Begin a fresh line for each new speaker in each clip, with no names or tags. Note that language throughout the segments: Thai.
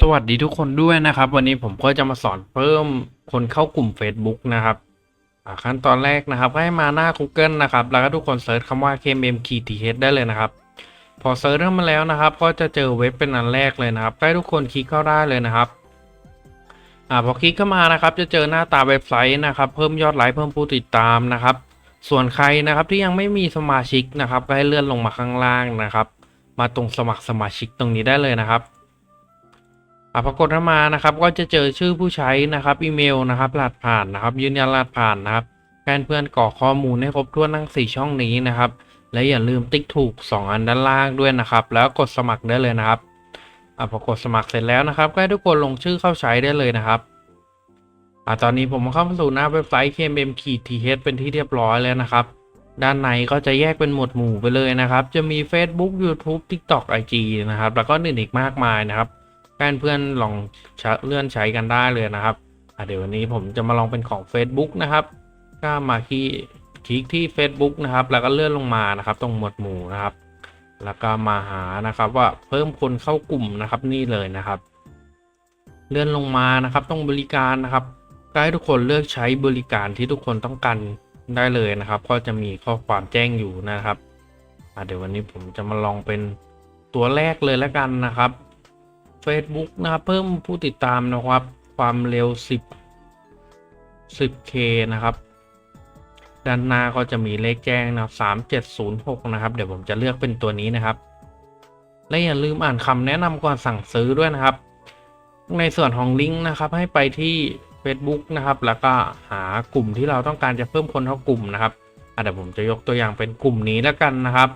สวัสดีทุกคนด้วยนะครับ วันนี้ผมก็จะมาสอนเพิ่มคนเข้ากลุ่ม Facebook นะครับขั้นตอนแรกนะครับก็ให้มาหน้า Google นะครับ แล้วก็ทุกคนเซิร์ชคำว่า KMM k t h ได้เลยนะครับ พอเซิร์ชเข้ามาแล้วนะครับ ก็จะเจอเว็บเป็นอันแรกเลยนะครับให้ทุกคนคลิกเข้าได้เลยนะครับอ่าพอคลิกเข้ามานะครับ จะเจอหน้าตาเว็บไซต์นะครับ เพิ่มยอดไลค์เพิ่มผู้ติดตามนะครับ ส่วนใครนะครับที่ยังไม่มีสมาชิกนะครับ ก็ให้เลื่อนลงมาข้างล่างนะครับ มาตรงสมัครสมาชิกตรงนี้ได้เลยนะครับ อะพกดเข้ามานะครับก็จะเจอชื่อผู้ใช้นะครับอีเมลนะครับรหัสผ่านนะครับ ยืนยันรหัสผ่านนะครับแฟนเพื่อนกรอกข้อมูลให้ครบถ้วนทั้ง 4 ช่องนี้นะครับ และอย่าลืมติ๊กถูก 2 อันด้านล่างด้วยนะครับ แล้วกดสมัครได้เลยนะครับอะพอกดสมัครเสร็จแล้วนะครับ ก็ให้ทุกคนลงชื่อเข้าใช้ได้เลยนะครับอะตอนนี้ผมเข้าสู่หน้าเว็บไซต์ KMM t h เป็นที่เรียบร้อยแล้วนะครับ ด้านในก็จะแยกเป็นหมวดหมู่ไปเลยนะครับ จะมี Facebook YouTube TikTok IG นะครับ แล้วก็อื่นอีกมากมายนะครับ เพื่อนลองเลื่อนใช้กันได้เลยนะครับเดี๋ยววันนี้ผมจะมาลองเป็นของ Facebook นะครับก็มาที่คลิกที่ Facebook นะครับ แล้วก็เลื่อนลงมานะครับ ตรงหมวดหมู่นะครับ แล้วก็มาหานะครับว่าเพิ่มคนเข้ากลุ่มนะครับนี่เลยนะครับ เลื่อนลงมานะครับตรงบริการนะครับก็ให้ทุกคนเลือกใช้บริการที่ทุกคนต้องการได้เลยนะครับ ก็จะมีข้อความแจ้งอยู่นะครับเดี๋ยววันนี้ผมจะมาลองเป็นตัวแรกเลยแล้วกันนะครับ Facebook นะครับ เพิ่มผู้ติดตามนะครับ ความเร็ว 10 10k นะครับ ด้านหน้าก็จะมีเลขแจ้งนะ3706 นะครับ เดี๋ยวผมจะเลือกเป็นตัวนี้นะครับ และอย่าลืมอ่านคำแนะนำก่อนสั่งซื้อด้วยนะครับ ในส่วนของลิงก์นะครับ ให้ไปที่ Facebook นะครับ แล้วก็หากลุ่มที่เราต้องการจะเพิ่มคนเข้ากลุ่มนะครับเดี๋ยวผมจะยกตัวอย่างเป็นกลุ่มนี้แล้วกันนะครับ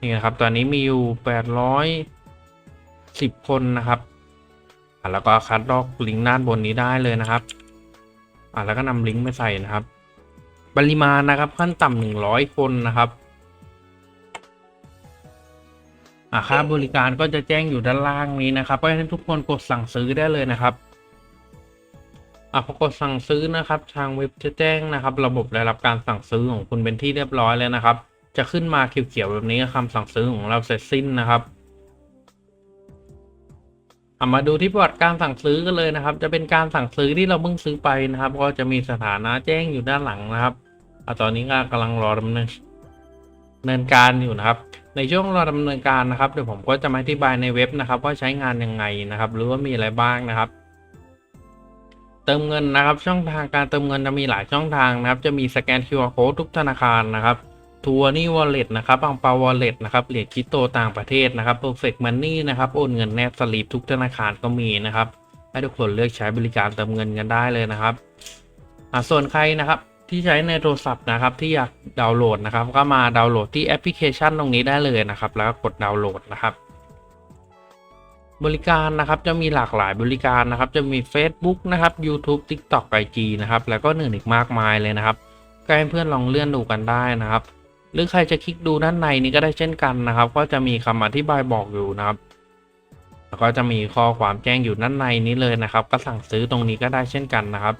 นี่นะครับ ตอนนี้มีอยู่800 10 คนนะครับอะแล้วก็คัดลอกลิงก์ด้านบนนี้ได้เลยนะครับอะแล้วก็นำลิงก์ไปใส่นะครับ ปริมาณนะครับขั้นต่ำหนึ่งร้อยคนนะครับอะค่าบริการก็จะแจ้งอยู่ด้านล่างนี้นะครับก็ให้ทุกคนกดสั่งซื้อได้เลยนะครับอะพอกดสั่งซื้อนะครับ ทางเว็บจะแจ้งนะครับ ระบบได้รับการสั่งซื้อของคุณเป็นที่เรียบร้อยแล้วนะครับ จะขึ้นมาเขียวๆแบบนี้คำสั่งซื้อของเราเสร็จสิ้นนะครับามาดูที่ประวัติการสั่งซื้อกันเลยนะครับ จะเป็นการสั่งซื้อที่เราเพิ่งซื้อไปนะครับ ก็จะมีสถานะแจ้งอยู่ด้านหลังนะครับอตอนนี้ก็กำลังรอดำเนินดำเนินการอยู่นะครับ ในช่วงรอดำเนินการนะครับเดี๋ยวผมก็จะมาอธิบายในเว็บนะครับ ว่าใช้งานยังไงนะครับ หรือว่ามีอะไรบ้างนะครับ เติมเงินนะครับ ช่องทางการเติมเงินจะมีหลายช่องทางนะครับ จะมีสแกน QR Code ทุกธนาคารนะครับ ทัวร์นี่วอลเล็ตนะครับบังปาวอลเล็ตนะครับเหรียญคริปโตต่างประเทศนะครับ Perfect Money นะครับโอนเงินแนบสลิปทุกธนาคารก็มีนะครับ ให้ทุกคนเลือกใช้บริการเติมเงินกันได้เลยนะครับอ่าส่วนใครนะครับที่ใช้ในโทรศัพท์นะครับที่อยากดาวน์โหลดนะครับ ก็มาดาวน์โหลดที่แอปพลิเคชันตรงนี้ได้เลยนะครับ แล้วก็กดดาวน์โหลดนะครับ บริการนะครับจะมีหลากหลายบริการนะครับ จะมี Facebook นะครับ YouTube TikTok IG นะครับ แล้วก็หนึ่งอีกมากมายเลยนะครับก็ให้เพื่อนลองเลื่อนดูกันได้นะครับ หรือใครจะคลิกดูด้านในนี้ก็ได้เช่นกันนะครับ ก็จะมีคำอธิบายบอกอยู่นะครับ แล้วก็จะมีข้อความแจ้งอยู่ด้านในนี้เลยนะครับ ก็สั่งซื้อตรงนี้ก็ได้เช่นกันนะครับ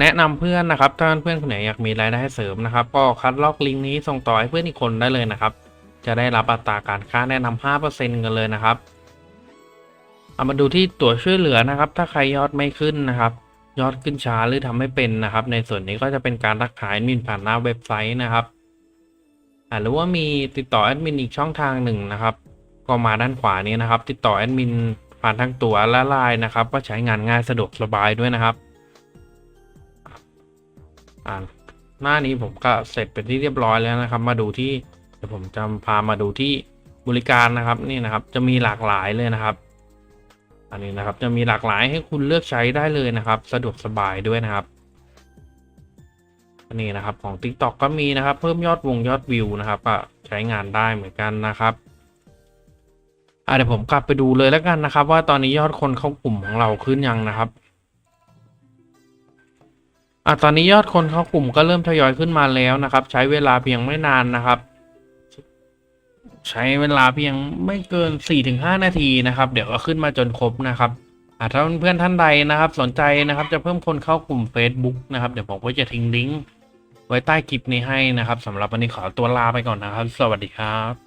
แนะนำเพื่อนนะครับ ถ้าเพื่อนคนไหนอยากมีรายได้เสริมนะครับ ก็คัดลอกลิงก์นี้ส่งต่อให้เพื่อนอีกคนได้เลยนะครับ จะได้รับอัตราการค่าแนะนำ5%กันเลยนะครับเอามาดูที่ตัวช่วยเหลือนะครับ ถ้าใครยอดไม่ขึ้นนะครับ ยอดขึ้นช้าหรือทำไม่เป็นนะครับ ในส่วนนี้ก็จะเป็นการรักษาแอดมินผ่านหน้าเว็บไซต์นะครับอ่าหรือว่ามีติดต่อแอดมินอีกช่องทางหนึ่งนะครับ ก็มาด้านขวานี้นะครับ ติดต่อแอดมินผ่านทั้งตัวและไลน์นะครับ ก็ใช้งานง่ายสะดวกสบายด้วยนะครับอ่าหน้านี้ผมก็เสร็จเป็นที่เรียบร้อยแล้วนะครับ มาดูที่เดี๋ยวผมจะพามาดูที่บริการนะครับนี่นะครับ จะมีหลากหลายเลยนะครับ อันนี้นะครับจะมีหลากหลายให้คุณเลือกใช้ได้เลยนะครับ สะดวกสบายด้วยนะครับอันนี้นะครับของ TikTok ก็มีนะครับ เพิ่มยอดวงยอดวิวนะครับ ก็ใช้งานได้เหมือนกันนะครับอะเดี๋ยวผมกลับไปดูเลยแล้วกันนะครับ ว่าตอนนี้ยอดคนเข้ากลุ่มของเราขึ้นยังนะครับอะตอนนี้ยอดคนเข้ากลุ่มก็เริ่มทยอยขึ้นมาแล้วนะครับ ใช้เวลาเพียงไม่นานนะครับ ใช้เวลาเพียงไม่เกิน 4-5 นาทีนะครับ เดี๋ยวก็ขึ้นมาจนครบนะครับอาถ้าเพื่อนท่านใดนะครับ สนใจนะครับจะเพิ่มคนเข้ากลุ่ม Facebook นะครับ เดี๋ยวผมก็จะทิ้งลิงก์ไว้ใต้คลิปนี้ให้นะครับสำหรับวันนี้ขอตัวลาไปก่อนนะครับ สวัสดีครับ